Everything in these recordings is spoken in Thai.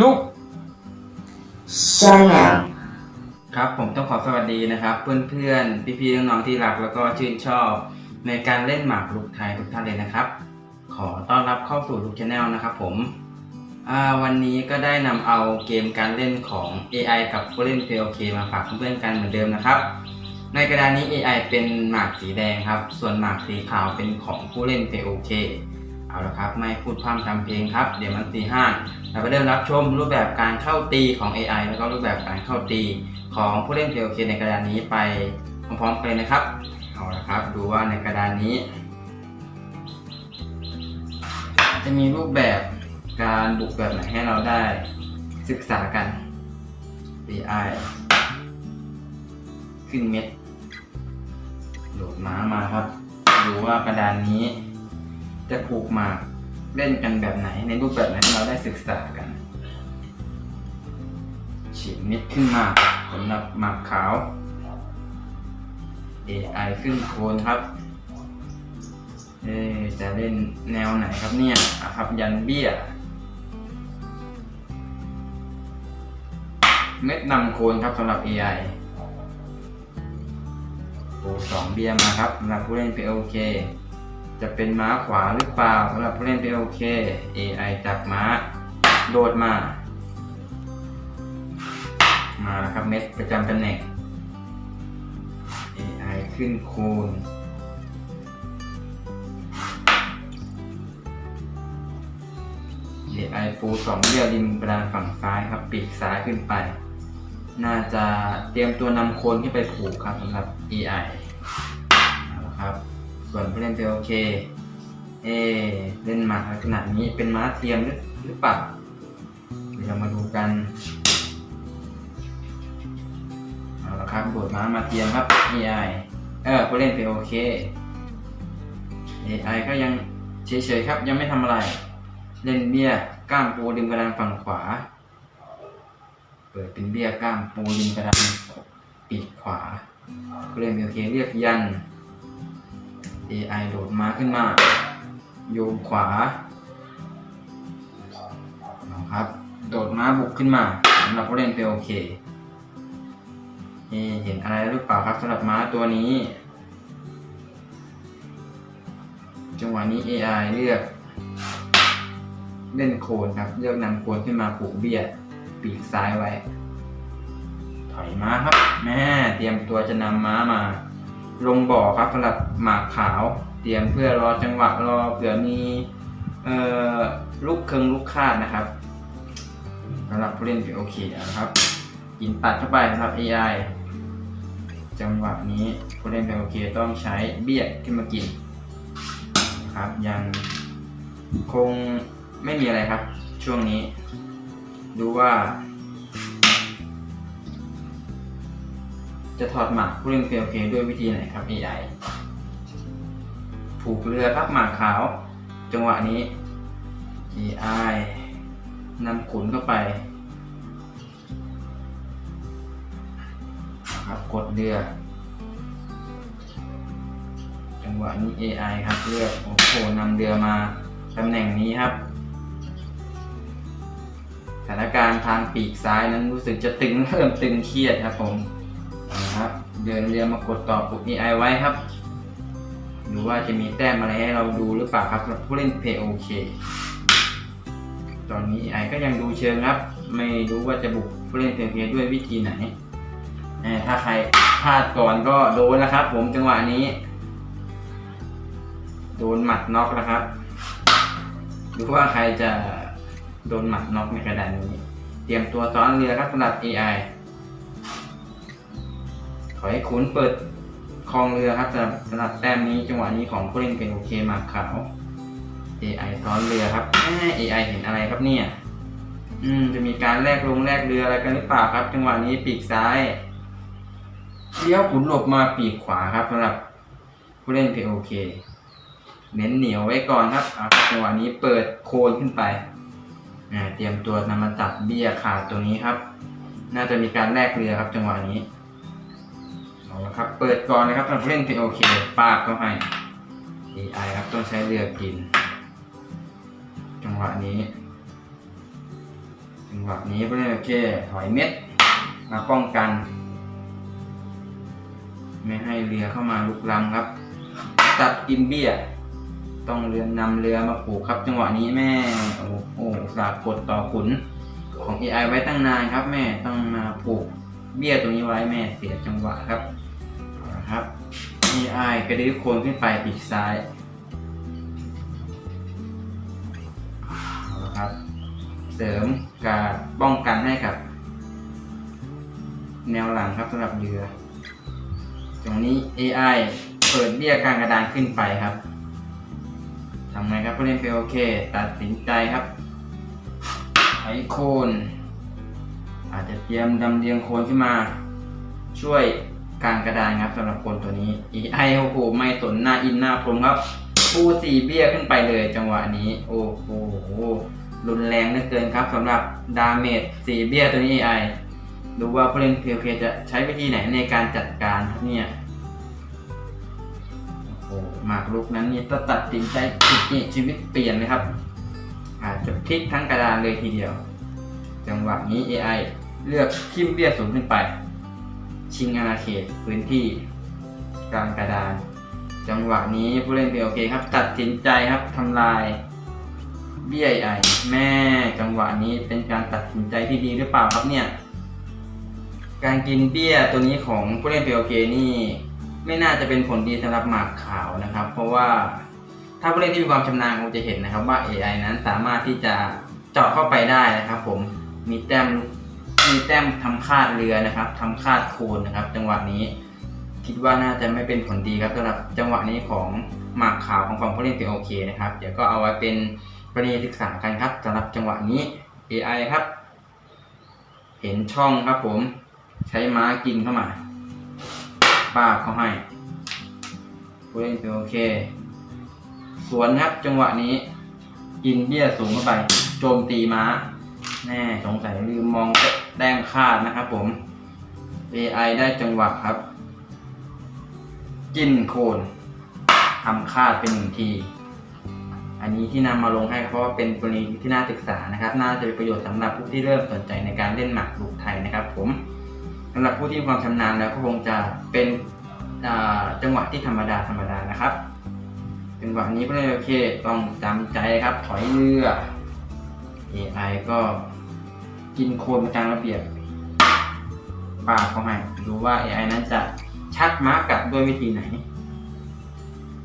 ลูก Channel ครับผมต้องขอสวัสดีนะครับ เพื่อนๆ พี่ๆ น้องๆ ที่รักแล้วก็ชื่นชอบ ในการเล่นหมากรุกไทยทุกท่านเลยนะครับ ขอต้อนรับเข้าสู่ลูกชาแนลนะครับผมอ่าวันนี้ก็ได้นำเอาเกมการเล่นของ AI กับผู้เล่น PLK มาฝากเพื่อนๆกันเหมือนเดิมนะครับ ในกระดานนี้ AI เป็นหมากสีแดงครับ ส่วนหมากสีขาวเป็นของผู้เล่น PLK เอาละครับ ไม่พูดพร่ำทำเพลงครับ เดี๋ยวมันตีห้างเราไปเริ่มรับชมรูปแบบการเข้าตีของ AI แล้วก็รูปแบบการเข้าตีของผู้เล่น PLK ในกระดานนี้ไปพร้อมๆกันเลยนะครับ เอาละครับ ดูว่าในกระดานนี้ จะมีรูปแบบการบุกแบบไหนให้เราได้ศึกษากัน AI ขึ้นเม็ดโหลดม้ามาครับ ดูว่ากระดานนี้ จะผูกหมากเล่นกันแบบไหน ในรูปแบบไหนเราได้ศึกษากันฉีดเม็ดขึ้นมาสำหรับหมากขาว AI ขึ้นโคนครับ เอ๊จะเล่นแนวไหนครับเนี่ยครับยันเบี้ย เม็ดนำโคนครับสำหรับ AI โอ้สองเบี้ยมาครับสำหรับผู้เล่น PLK จะเป็นม้าขวาหรือเปล่าสำหรับผู้เล่น PLK AI จับม้า โดดมา มาแล้วครับเม็ดประจำตำแหน่ง AI ขึ้นโคน AI ปูสองเบี้ยริมกระดานฝั่งซ้ายครับ ปีกซ้ายขึ้นไป น่าจะเตรียมตัวนำโคนขึ้นไปผูกครับสำหรับ AI เอาละครับ ส่วนผู้เล่น PLK เอเล่นหมากลักษณะนี้เป็นม้าเทียมหรือหรือเปล่าเดี๋ยวเรามาดูกันเอาละครับโดดม้ามาเทียมครับ AI เออผู้เล่น PLK AI ก็ยังเฉยๆครับ ยังไม่ทำอะไร เล่นเบี้ยก้ามปูริมกระดานฝั่งขวา เปิดเป็นเบี้ยก้ามปูริมกระดานปีกขวาผู้เล่น PLK เรียกยัน AI โดดม้าขึ้นมา โยงขวาครับ โดดม้าบุกขึ้นมาสำหรับผู้เล่นเป็นโอเคนี่เห็นอะไรหรือเปล่าครับสำหรับม้าตัวนี้ จังหวะนี้ AI เลือก เล่นโคนครับ เลือกนำโคนขึ้นมาผูกเบียดปีกซ้ายไว้ ถอยม้าครับ แม่เตรียมตัวจะนำม้ามา ลงบ่อครับสำหรับหมากขาว เตรียมเพื่อรอจังหวะรอเผื่อมีลูกเคิงลูกคาดนะครับสำหรับผู้เล่นเป็นโอเคนะครับยินปัดเข้าไปสำหรับ AI จังหวะนี้ผู้เล่นโอเคต้องใช้เบี้ยขึ้นมากินนะครับยังคงไม่มีอะไรครับ ช่วงนี้ ดูว่า จะถอดหมากผู้เล่น PLK ด้วยวิธีไหนครับ AI ผูกเรือครับหมากขาว จังหวะนี้ AI นำขุนเข้าไปครับกดเรือ จังหวะนี้ AI ครับเลือกโอ้โหนำเรือมาตำแหน่งนี้ครับสถานการณ์ทางปีกซ้ายนั้นรู้สึกจะตึงเริ่มตึงเครียดครับผม ครับ เดินเรือมากดต่อปุ่ม AI ไว้ครับดูว่าจะมีแต้มอะไรให้เราดูหรือเปล่าครับสำหรับผู้เล่น POK ตอนนี้ AI ก็ยังดูเชิงครับ ไม่รู้ว่าจะบุกผู้เล่น POK ด้วยวิธีไหนถ้าใครพลาดก่อนก็โดนนะครับ ผมจังหวะนี้ โดนหมัดน็อกแล้วครับดูว่าใครจะโดนหมัดน็อกในกระดานนี้ เตรียมตัวซ้อนเรือครับสำหรับ AI ขอให้ขุนเปิดคลองเรือครับสำหรับสำหรับแต้มนี้จังหวะนี้ของผู้เล่นเป็นโอเคมากขาว AI ซ้อนเรือครับแม่ AI เห็นอะไรครับเนี่ย อืม จะมีการแลกลงแลกเรืออะไรกันหรือเปล่าครับ จังหวะนี้ปีกซ้ายเลี้ยวขุนหลบมาปีกขวาครับสำหรับผู้เล่นเป็นโอเคเน้นเหนียวไว้ก่อนครับเอาจังหวะนี้เปิดโคนขึ้นไปเตรียมตัวนำมาตัดเบี้ยขาดตัวนี้ครับ น่าจะมีการแลกเรือครับจังหวะนี้ เอาละครับ เปิดก่อนนะครับสำหรับผู้เล่นที่โอเค ปาดเข้าให้ AI ครับต้องใช้เรือกิน จังหวะนี้ จังหวะนี้ผู้เล่นโอเคถอยเม็ด มาป้องกัน ไม่ให้เรือเข้ามาลุกล้ำครับ ตัดกินเบี้ย ต้องเรือนำเรือมาผูกครับ จังหวะนี้แม่ โอ้โหสาบกดต่อขุนของ AI ไว้ตั้งนานครับแม่ต้องมาผูกเบี้ยตรงนี้ไว้แม่เสียจังหวะครับ กระดึ๊บโคนขึ้นไปปีกซ้ายเอาละครับ เสริมการป้องกันให้กับ แนวหลังครับสำหรับเรือ ตรงนี้ AI เปิดเบี้ยกลางกระดานขึ้นไปครับทำไงครับผู้เล่นเฟลโอเค ตัดสินใจครับไถโคน อาจจะเตรียมดำเลียงโคนขึ้นมา ช่วย กลางกระดานครับสำหรับคนตัวนี้ AI โอ้โหไม่สนหน้าอินหน้าพรมครับปูสีเบี้ยขึ้นไปเลยจังหวะนี้ โอ้โหรุนแรงเหลือเกินครับสำหรับดาเมจสีเบี้ยตัวนี้ AI ดูว่าผู้เล่น POK จะใช้วิธีไหนในการจัดการครับเนี่ยโอ้โหหมากรุกนั้นนี่ต้องตัดสินใจจิตนี่ชีวิตเปลี่ยนเลยครับ อาจจะพลิกทั้งกระดานเลยทีเดียว จังหวะนี้ AI เลือกทิมเบี้ยสูงขึ้นไป ชิงอาณาเขตพื้นที่กลางกระดาน จังหวะนี้ผู้เล่น POK ครับ ตัดสินใจครับทำลายเบี้ยไอแม่จังหวะนี้เป็นการตัดสินใจที่ดีหรือเปล่าครับเนี่ย การกินเบี้ยตัวนี้ของผู้เล่น POK นี่ ไม่น่าจะเป็นผลดีสำหรับหมากขาวนะครับ เพราะว่าถ้าผู้เล่นที่มีความชำนาญคงจะเห็นนะครับว่า AI นั้นสามารถที่จะเจาะเข้าไปได้นะครับผมมีแต้ม มีแต้มทำคาดเรือนะครับทำคาดโคนนะครับ จังหวะนี้ คิดว่าน่าจะไม่เป็นผลดีครับสำหรับจังหวะนี้ของหมากขาวของฝั่งผู้เล่น POK นะครับ เดี๋ยวก็เอาไว้เป็นกรณีศึกษากันครับสำหรับจังหวะนี้ AI ครับ เห็นช่องครับผม ใช้ม้ากินเข้ามาป้าเขาให้ผู้เล่นโอเค สวนครับจังหวะนี้ กินเบี้ยสูงเข้าไป โจมตีม้า แน่สงสัยลืมมอง คาดนะครับผม AI ได้จังหวะครับกินโคนทำคาดเป็นหนึ่งที อันนี้ที่นำมาลงให้เพราะว่าเป็นกรณีที่น่าศึกษานะครับ น่าจะเป็นประโยชน์สำหรับผู้ที่เริ่มสนใจในการเล่นหมากรุกไทยนะครับ ผมสำหรับผู้ที่มีความชำนาญแล้วก็คงจะเป็นจังหวะที่ธรรมดาธรรมดานะครับจังหวะนี้ก็เลยโอเคต้องจำใจครับถอยเรือ AI ก็กินโคนตามระเบียบ ปาเขาให้ดูว่า AI นั้นจะชักม้ากลับด้วยวิธีไหน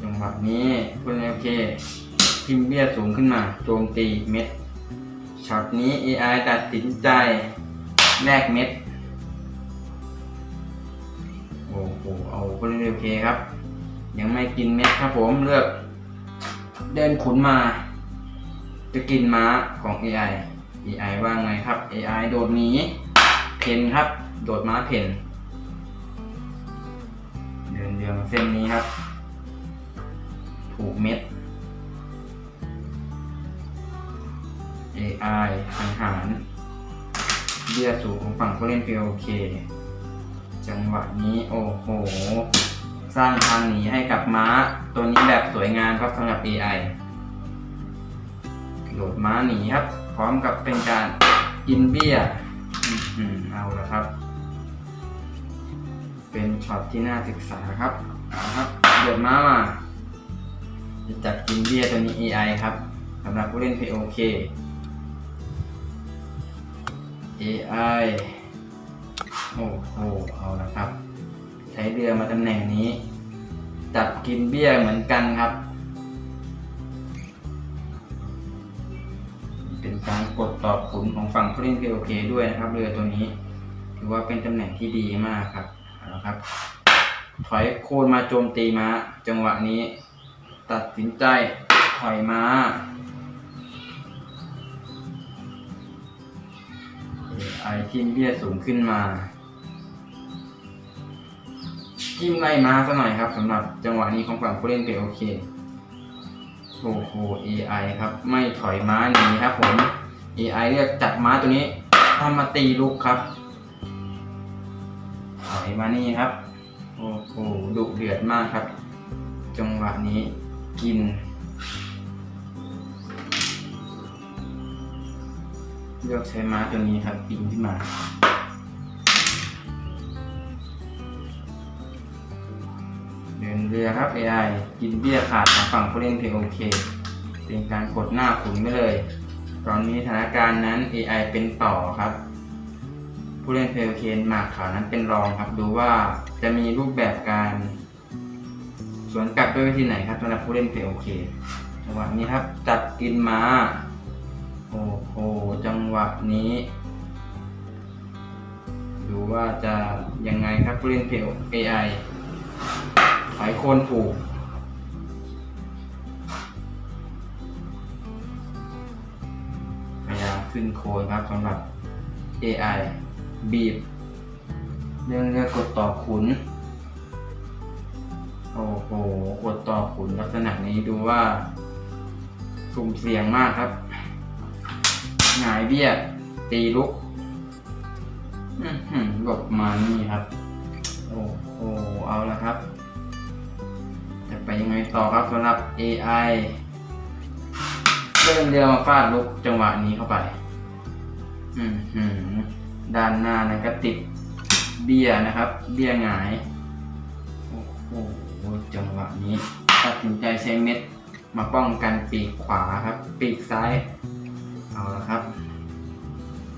จังหวะนี้คุณโอเคพิมพ์เบี้ยสูงขึ้นมาโจมตีเม็ดช็อตนี้ AI ตัดสินใจแลกเม็ด โอ้โห เอาคุณโอเคครับ ยังไม่กินเม็ดครับผมเลือก เดินขุนมา จะกินม้าของ AI AI ว่าไงครับ AI โดดหนีเพนครับ โดดม้าเพนเดินเดืองเส้นนี้ครับ ถูกเม็ด AI สังหารเบี้ยสูงของฝั่งผู้เล่น POK จังหวะนี้โอ้โห สร้างทางหนีให้กับม้า ตัวนี้แบบสวยงามครับสำหรับ AI โหลดม้าหนีครับ พร้อมกับเป็นการกินเบี้ยอื้อหือเอาละครับ เป็นช็อตที่น่าศึกษาครับอาครับโหลดมามาจะจัดกินเบี้ยตัวนี้ AI ครับสำหรับผู้เล่น POK AI โอ้โหเอาละครับ ใช้เรือมาตำแหน่งนี้ จับกินเบี้ยเหมือนกันครับ เป็นการกดตอบขุนของฝั่งผู้เล่น POK ด้วยนะครับ เรือตัวนี้ ถือว่าเป็นตำแหน่งที่ดีมากครับ เอาละครับ ถอยโคนมาโจมตีม้า จังหวะนี้ ตัดสินใจถอยม้าไอทิมเบี้ยสูงขึ้นมาทิมไล่ม้าซะหน่อยครับสำหรับจังหวะนี้ของฝั่งผู้เล่นเป็นโอเคโอ้โห AI ครับ ไม่ถอยม้าหนีครับผม AI เรียกจับม้าตัวนี้ทำมาตีลุกครับ มานี่ครับ โอ้โหดุเดือดมากครับ จังหวะนี้กิน เลือกใช้ม้าตัวนี้ครับปีนขึ้นมาเดินเรือครับ AI กินเบี้ยขาดของฝั่งผู้เล่นเพียงโอเค เป็นการกดหน้าขุนไปเลย ตอนนี้สถานการณ์นั้น AI เป็นต่อครับ ผู้เล่นเพโอเคหมากขาวนั้นเป็นรองครับ ดูว่าจะมีรูปแบบการ สวนกลับด้วยวิธีไหนครับสำหรับผู้เล่นเพโอเคจังหวะนี้ครับ จับกินม้าโอ้โหจังหวะนี้ ดูว่าจะยังไงครับผู้เล่นเพล AI ถอยโคนผูกพยายามขึ้นโคนครับสำหรับ AI บีบเรื่องเรือกดต่อขุน โอ้โห กดต่อขุนลักษณะนี้ดูว่า สุ่มเสี่ยงมากครับ หงายเบี้ย ตีลุกอื้อหือหลบมานี่ครับ โอ้โห เอาละครับ จะไปยังไงต่อครับสำหรับ AI เริ่มเรือมาฟาดลุกจังหวะนี้เข้าไป อือหือ ด้านหน้านะก็ติดเบี้ยนะครับ เบี้ยหงาย โอ้โหจังหวะนี้ ตัดสินใจใช้เม็ดมาป้องกันปีกขวาครับ ปีกซ้าย เอาละครับ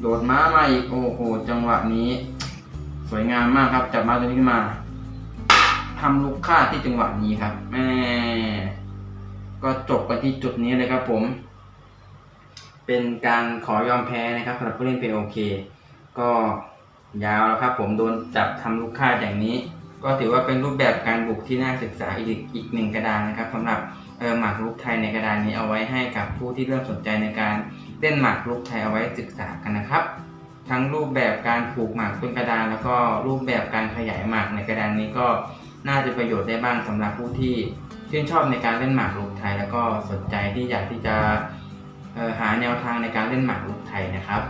โดดม้ามาอีก โอ้โห จังหวะนี้ สวยงามมากครับ จับม้าตัวนี้ขึ้นมาทำลูกค่าที่จังหวะนี้ครับแม่ก็จบกันที่จุดนี้เลยครับผม เป็นการขอยอมแพ้นะครับสำหรับผู้เล่นเพโอเค ก็ยาวแล้วครับ ผมโดนจับทำลูกค่าอย่างนี้ ก็ถือว่าเป็นรูปแบบการบุกที่น่าศึกษาอีกอีกหนึ่งกระดานนะครับสำหรับเออหมากรุกไทยในกระดานนี้เอาไว้ให้กับผู้ที่เริ่มสนใจในการเล่นหมากรุกไทยเอาไว้ศึกษากันนะครับ ทั้งรูปแบบการผูกหมากบนกระดาน แล้วก็รูปแบบการขยายหมากในกระดานนี้ก็น่าจะประโยชน์ได้บ้างสำหรับผู้ที่ชื่นชอบในการเล่นหมากรุกไทย แล้วก็สนใจที่อยากที่จะหาแนวทางในการเล่นหมากรุกไทยนะครับ